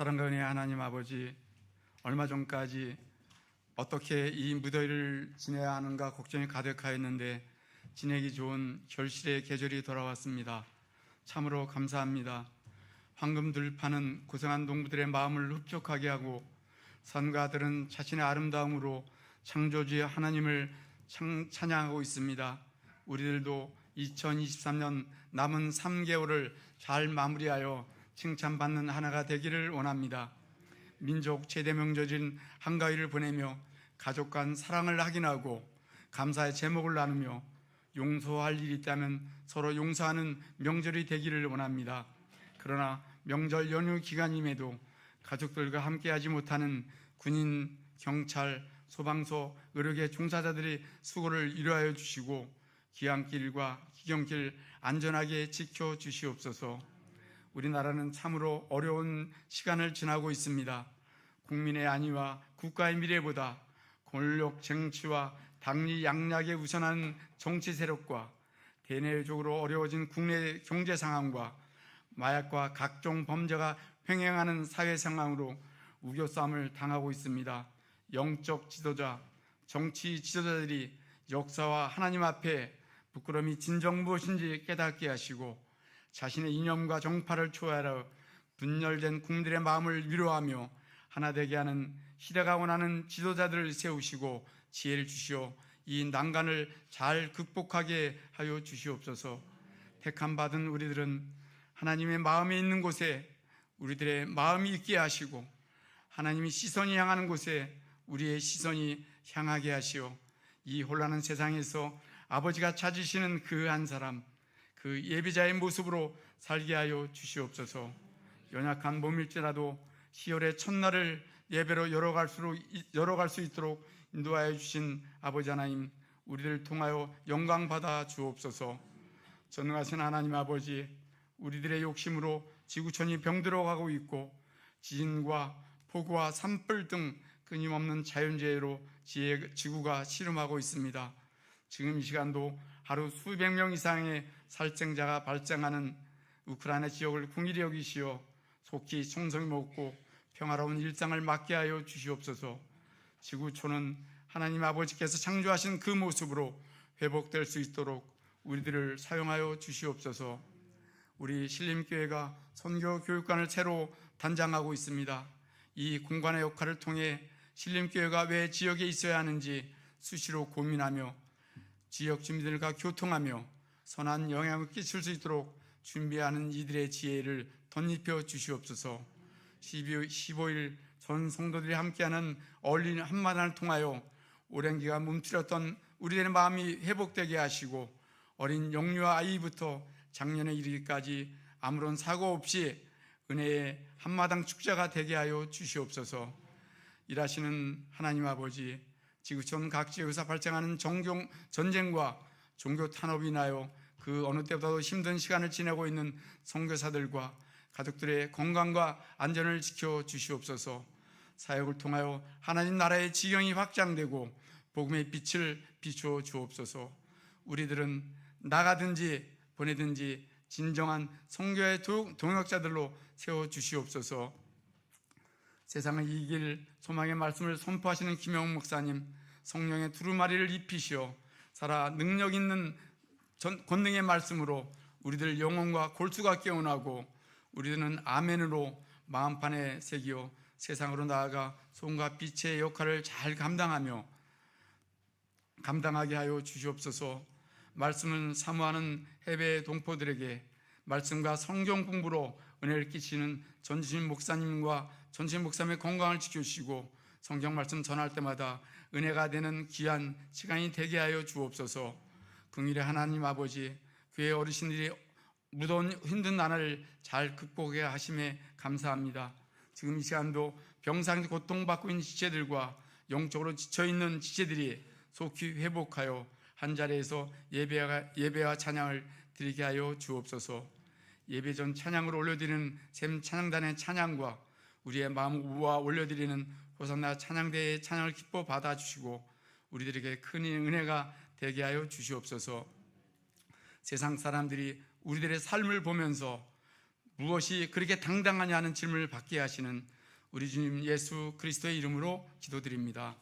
사랑과 은혜의 하나님 아버지 얼마 전까지 어떻게 이 무더위를 지내야 하는가 걱정이 가득하였는데 지내기 좋은 결실의 계절이 돌아왔습니다. 참으로 감사합니다. 황금들 파는 고생한 농부들의 마음을 흡족하게 하고 선가들은 자신의 아름다움으로 창조주의 하나님을 창- 찬양하고 있습니다. 우리들도 2023년 남은 3개월을 잘 마무리하여 칭찬받는 하나가 되기를 원합니다. 민족 최대 명절인 한가위를 보내며 가족 간 사랑을 확인하고 감사의 제목을 나누며 용서할 일이 있다면 서로 용서하는 명절이 되기를 원합니다. 그러나 명절 연휴 기간임에도 가족들과 함께하지 못하는 군인, 경찰, 소방서, 의료계 종사자들의 수고를 이루하여 주시고 귀향길과 기경길 안전하게 지켜 주시옵소서. 우리나라는 참으로 어려운 시간을 지나고 있습니다. 국민의 안위와 국가의 미래보다 권력 쟁취와 당리 양락에 우선하는 정치 세력과 대내적으로 어려워진 국내 경제 상황과 마약과 각종 범죄가 횡행하는 사회 상황으로 우겨 싸움을 당하고 있습니다. 영적 지도자, 정치 지도자들이 역사와 하나님 앞에 부끄러움이 진정 무엇인지 깨닫게 하시고 자신의 이념과 정파를 초월하여 분열된 국민들의 마음을 위로하며 하나 되게 하는 시대가 원하는 지도자들을 세우시고 지혜를 주시어 이 난간을 잘 극복하게 하여 주시옵소서. 택함 받은 우리들은 하나님의 마음에 있는 곳에 우리들의 마음이 있게 하시고 하나님이 시선이 향하는 곳에 우리의 시선이 향하게 하시어 이 혼란한 세상에서 아버지가 찾으시는 그 한 사람 그 예비자의 모습으로 살게 하여 주시옵소서. 연약한 몸일지라도 10월의 첫날을 예배로 열어갈 수, 있도록 인도하여 주신 아버지 하나님, 우리를 통하여 영광 받아 주옵소서. 전능하신 하나님 아버지, 우리들의 욕심으로 지구촌이 병들어가고 있고 지진과 폭우와 산불 등 끊임없는 자연재해로 지구가 시름하고 있습니다. 지금 이 시간도 하루 수백 명 이상의 살생자가 발생하는 우크라이나 지역을 궁일히 여기시어 속히 총성이 먹고 평화로운 일상을 맞게 하여 주시옵소서. 지구촌은 하나님 아버지께서 창조하신 그 모습으로 회복될 수 있도록 우리들을 사용하여 주시옵소서. 우리 신림교회가 선교 교육관을 새로 단장하고 있습니다. 이 공간의 역할을 통해 신림교회가 왜 지역에 있어야 하는지 수시로 고민하며 지역 주민들과 교통하며 선한 영향을 끼칠 수 있도록 준비하는 이들의 지혜를 덧입혀 주시옵소서. 12, 15일 전 성도들이 함께하는 어울리는 한마당을 통하여 오랜 기간 멈추렸던 우리들의 마음이 회복되게 하시고 어린 영유아 아이부터 작년에 이르기까지 아무런 사고 없이 은혜의 한마당 축제가 되게 하여 주시옵소서. 일하시는 하나님 아버지, 지구촌 각 지역에서 발생하는 정경 전쟁과 종교 탄압이 인하여 그 어느 때보다도 힘든 시간을 지내고 있는 선교사들과 가족들의 건강과 안전을 지켜 주시옵소서. 사역을 통하여 하나님 나라의 지경이 확장되고 복음의 빛을 비추어 주옵소서. 우리들은 나가든지 보내든지 진정한 성교의 도- 동역자들로 세워 주시옵소서. 세상을 이길 소망의 말씀을 선포하시는 김영 목사님, 성령의 두루마리를 입히시어 살아 능력 있는 전- 권능의 말씀으로 우리들 영혼과 골수가 깨어나고 우리는 아멘으로 마음판에 새기어 세상으로 나아가 소금과 빛의 역할을 잘 감당하며 감당하게 하여 주시옵소서. 말씀을 사모하는 해외 동포들에게 말씀과 성경 공부로 은혜를 끼치는 전진 목사님과 전진 목사님의 건강을 지켜주시고 성경 말씀 전할 때마다 은혜가 되는 귀한 시간이 되게 하여 주옵소서. 긍일의 하나님 아버지, 교회 어르신들이 무더운 힘든 나날을 잘 극복해 하심에 감사합니다. 지금 이 시간도 병상 고통받고 있는 지체들과 영적으로 지쳐 있는 지체들이 속히 회복하여 한 자리에서 예배와, 예배와 찬양을 드리게 하여 주옵소서. 예배 전 찬양을 올려드리는 샘 찬양단의 찬양과 우리의 마음 우와 올려드리는 호산나 찬양대의 찬양을 기뻐 받아주시고 우리들에게 큰 은혜가 되게 하여 주시옵소서. 세상 사람들이 우리들의 삶을 보면서 무엇이 그렇게 당당하냐는 질문을 받게 하시는 우리 주님 예수 그리스도의 이름으로 기도드립니다.